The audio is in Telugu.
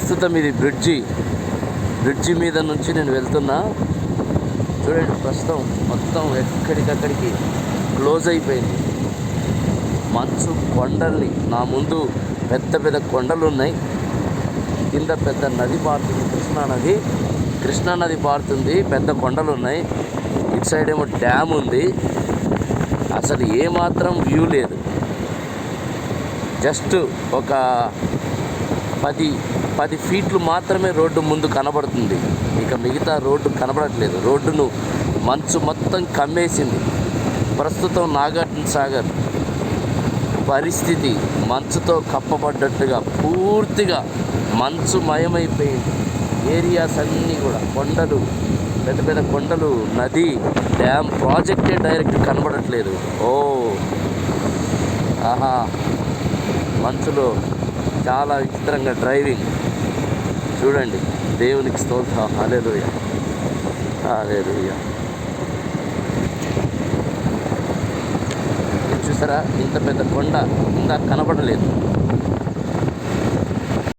ప్రస్తుతం ఇది బ్రిడ్జి. బ్రిడ్జి మీద నుంచి నేను వెళ్తున్నా. చూడండి ప్రస్తుతం మొత్తం ఎక్కడికక్కడికి క్లోజ్ అయిపోయింది. మంచు కొండల్ని నా ముందు పెద్ద పెద్ద కొండలు ఉన్నాయి కింద పెద్ద నది పారుతుంది కృష్ణా నది. కృష్ణా నది పారుతుంది పెద్ద కొండలు ఉన్నాయి ఇటు సైడ్ ఏమో డ్యామ్ ఉంది. అసలు ఏమాత్రం వ్యూ లేదు. జస్ట్ ఒక పది పది ఫీట్లు మాత్రమే రోడ్డు ముందు కనబడుతుంది. ఇక మిగతా రోడ్డు కనబడట్లేదు. రోడ్డును మంచు మొత్తం కమ్మేసింది. ప్రస్తుతం నాగార్జున సాగర్ పరిస్థితి మంచుతో కప్పబడ్డట్టుగా పూర్తిగా మంచు మయమైపోయింది ఏరియాస్ అన్నీ కూడా కొండలు పెద్ద పెద్ద కొండలు నది డ్యామ్ ప్రాజెక్టే డైరెక్ట్ కనబడట్లేదు. ఓ! ఆహా! మంచులో చాలా విచిత్రంగా డ్రైవింగ్. చూడండి దేవునికి స్తోత్రం. హాలేలుయ హాలేలుయ చూసారా? ఇంత పెద్ద కొండ ఇందాక కనబడలేదు.